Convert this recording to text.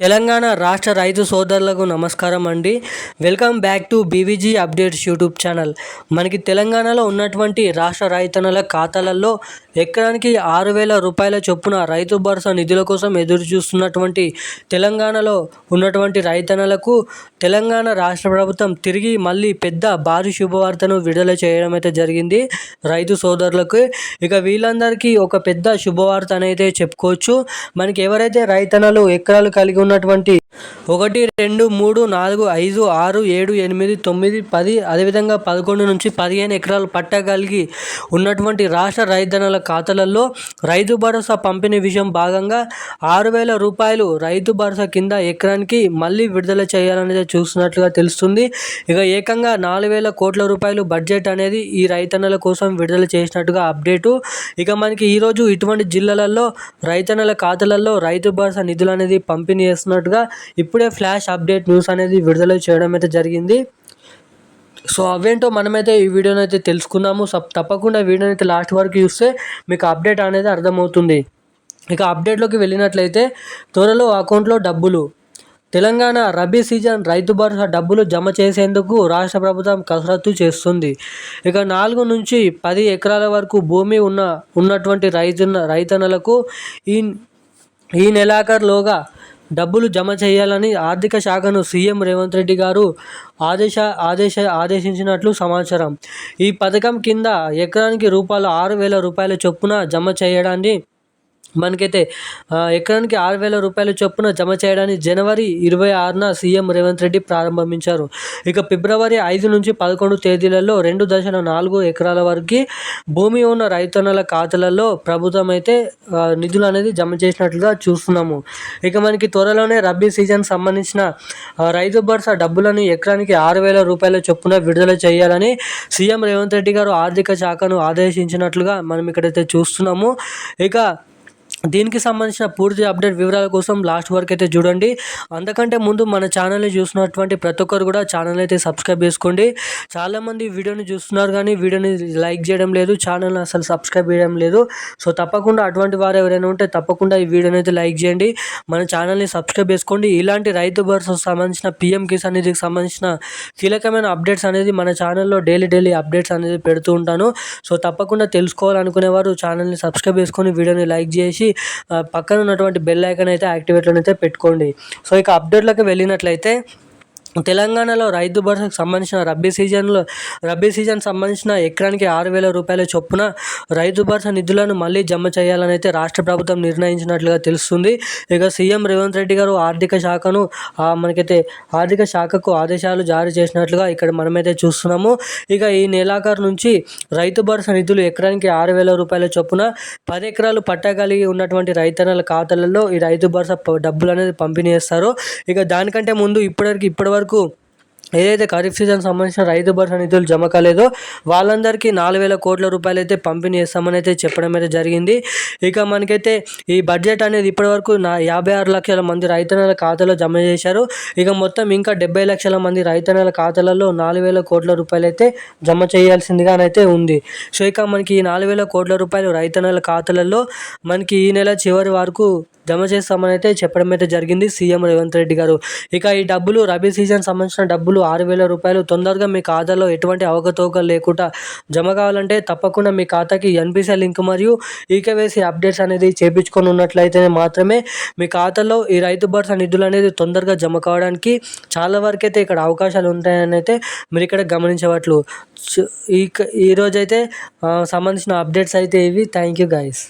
తెలంగాణ రాష్ట్ర రైతు సోదరులకు నమస్కారం అండి. Welcome back to BVG updates YouTube channel. మనకి తెలంగాణలో ఉన్నటువంటి రాష్ట్ర రైతన్నల ఖాతాలలో ఎకరానికి ఆరు వేల రూపాయల చొప్పున రైతు భరోసా నిధుల కోసం ఎదురు చూస్తున్నటువంటి తెలంగాణలో ఉన్నటువంటి రైతన్నలకు తెలంగాణ రాష్ట్ర ప్రభుత్వం తిరిగి మళ్ళీ పెద్ద భారీ శుభవార్తను విడుదల చేయడం అయితే జరిగింది రైతు సోదరులకు. ఇక వీళ్ళందరికీ ఒక పెద్ద శుభవార్త అనేది చెప్పుకోవచ్చు. మనకి ఎవరైతే రైతన్నలు ఎకరాలు కలిగి ఉన్నటువంటి ఒకటి రెండు మూడు నాలుగు ఐదు ఆరు ఏడు ఎనిమిది తొమ్మిది పది అదేవిధంగా పదకొండు నుంచి పదిహేను ఎకరాలు పట్టగలిగి ఉన్నటువంటి రాష్ట్ర రైతన్నల ఖాతాలలో రైతు భరోసా పంపిణీ విషయం భాగంగా ఆరు వేల రూపాయలు రైతు భరోసా కింద ఎకరానికి మళ్ళీ విడుదల చేయాలనేది చూస్తున్నట్లుగా తెలుస్తుంది. ఇక ఏకంగా నాలుగు వేల కోట్ల రూపాయలు బడ్జెట్ అనేది ఈ రైతన్నల కోసం విడుదల చేసినట్టుగా అప్డేటు. ఇక మనకి ఈరోజు ఇటువంటి జిల్లాలలో రైతన్నల ఖాతాలలో రైతు భరోసా నిధులు అనేది పంపిణీ చేస్తున్నట్టుగా ఇప్పుడే ఫ్లాష్ అప్డేట్ న్యూస్ అనేది విడుదల చేయడం అయితే జరిగింది. సో అవేంటో మనమైతే ఈ వీడియోని అయితే తెలుసుకున్నాము. తప్పకుండా వీడియోని అయితే లాస్ట్ వరకు చూస్తే మీకు అప్డేట్ అనేది అర్థమవుతుంది. ఇక అప్డేట్లోకి వెళ్ళినట్లయితే త్వరలో అకౌంట్లో డబ్బులు. తెలంగాణ రబీ సీజన్ రైతు భరోసా డబ్బులు జమ చేసేందుకు రాష్ట్ర ప్రభుత్వం కసరత్తు చేస్తుంది. ఇక నాలుగు నుంచి పది ఎకరాల వరకు భూమి ఉన్న ఉన్నటువంటి రైతు రైతన్నలకు ఈ ఈ నెలాఖరులోగా డబ్బులు జమ చేయాలని ఆర్థిక శాఖను సీఎం రేవంత్ రెడ్డి గారు ఆదేశ ఆదేశ ఆదేశించినట్లు సమాచారం. ఈ పథకం కింద ఎకరానికి రూపాయలు ఆరు వేల రూపాయల చొప్పున జమ చేయడాన్ని మనకైతే ఎకరానికి ఆరు వేల రూపాయల చొప్పున జమ చేయడాన్ని జనవరి ఇరవై ఆరున సీఎం రేవంత్ రెడ్డి ప్రారంభించారు. ఇక ఫిబ్రవరి ఐదు నుంచి పదకొండు తేదీలలో రెండు దశల నాలుగు ఎకరాల వరకు భూమి ఉన్న రైతన్నల ఖాతాలలో ప్రభుత్వం అయితే నిధులు అనేది జమ చేసినట్లుగా చూస్తున్నాము. ఇక మనకి త్వరలోనే రబీ సీజన్ సంబంధించిన రైతు భరోసా డబ్బులను ఎకరానికి ఆరు వేల రూపాయల చొప్పున విడుదల చేయాలని సీఎం రేవంత్ రెడ్డి గారు ఆర్థిక శాఖను ఆదేశించినట్లుగా మనం ఇక్కడైతే చూస్తున్నాము. ఇక దీనికి సంబంధించిన పూర్తి అప్డేట్ వివరాల కోసం లాస్ట్ వరకు అయితే చూడండి. అందుకంటే ముందు మన ఛానల్ని చూసినటువంటి ప్రతి ఒక్కరు కూడా ఛానల్ అయితే సబ్స్క్రైబ్ చేసుకోండి. చాలామంది వీడియోని చూస్తున్నారు కానీ వీడియోని లైక్ చేయడం లేదు ఛానల్ని అసలు సబ్స్క్రైబ్ చేయడం లేదు. సో తప్పకుండా అటువంటి వారు ఎవరైనా ఉంటే తప్పకుండా ఈ వీడియోని అయితే లైక్ చేయండి. మన ఛానల్ని సబ్స్క్రైబ్ చేసుకోండి. ఇలాంటి రైతు భరోసా సంబంధించిన పిఎం కిసాన్ నిధికి సంబంధించిన కీలకమైన అప్డేట్స్ అనేది మన ఛానల్లో డైలీ డైలీ అప్డేట్స్ అనేది పెడుతూ ఉంటాను. సో తప్పకుండా తెలుసుకోవాలనుకునేవారు ఛానల్ని సబ్స్క్రైబ్ చేసుకొని వీడియోని లైక్ చేసి పక్కన ఉన్నటువంటి బెల్ ఐకన్ అయితే యాక్టివేట్లో అయితే పెట్టుకోండి. సో ఇక అప్డేట్లోకి వెళ్ళినట్లయితే తెలంగాణలో రైతు భరోసాకు సంబంధించిన రబ్బీ సీజన్లో రబ్బీ సీజన్ సంబంధించిన ఎకరానికి ఆరు వేల రూపాయల చొప్పున రైతు భరోసా నిధులను మళ్ళీ జమ చేయాలని అయితే రాష్ట్ర ప్రభుత్వం నిర్ణయించినట్లుగా తెలుస్తుంది. ఇక సీఎం రేవంత్ రెడ్డి గారు ఆర్థిక శాఖను మనకైతే ఆర్థిక శాఖకు ఆదేశాలు జారీ చేసినట్లుగా ఇక్కడ మనమైతే చూస్తున్నాము. ఇక ఈ నెలాఖరు నుంచి రైతు భరోసా నిధులు ఎకరానికి ఆరు వేల రూపాయల చొప్పున పది ఎకరాలు పట్టగలిగి ఉన్నటువంటి రైతన్నల ఖాతాలలో ఈ రైతు భరోసా డబ్బులు అనేది పంపిణీ చేస్తారు. ఇక దానికంటే ముందు ఇప్పటివరకు ఇప్పటి వరకు ఏదైతే ఖరీఫ్ సీజన్ సంబంధించిన రైతు భరోసా నిధులు జమ కాలేదో వాళ్ళందరికీ నాలుగు వేల కోట్ల రూపాయలు అయితే పంపిణీ చేస్తామని అయితే చెప్పడం అయితే జరిగింది. ఇక మనకైతే ఈ బడ్జెట్ అనేది ఇప్పటివరకు నా యాభై ఆరు లక్షల మంది రైతన్నల ఖాతాలో జమ చేశారు. ఇక మొత్తం ఇంకా డెబ్బై లక్షల మంది రైతన్నల ఖాతాలలో నాలుగు వేల కోట్ల రూపాయలు అయితే జమ చేయాల్సిందిగానైతే ఉంది. సో ఇక మనకి ఈ నాలుగు వేల కోట్ల రూపాయలు రైతన్నల ఖాతాలలో మనకి ఈ నెల చివరి వరకు జమ చేస్తామని అయితే చెప్పడం అయితే జరిగింది. సీఎం రేవంత్ రెడ్డి గారు. ఇక ఈ డబ్బులు రబీ సీజన్ సంబంధించిన డబ్బులు ఆరు వేల రూపాయలు. తొందరగా మీ ఖాతాలో ఎటువంటి అవకతవకలు లేకుండా జమ కావాలంటే తప్పకుండా మీ ఖాతాకి ఎన్పిసి లింక్ మరియు ఈకేవైసీ అప్డేట్స్ అనేది చేపించుకొని ఉన్నట్లయితే మాత్రమే మీ ఖాతాలో ఈ రైతు భరోసా నిధులు అనేది తొందరగా జమ కావడానికి చాలా వరకు అయితే ఇక్కడ అవకాశాలు ఉంటాయని అయితే మీరు ఇక్కడ గమనించవట్లు ఈ ఈరోజైతే సంబంధించిన అప్డేట్స్ అయితే ఇవి. Thank you guys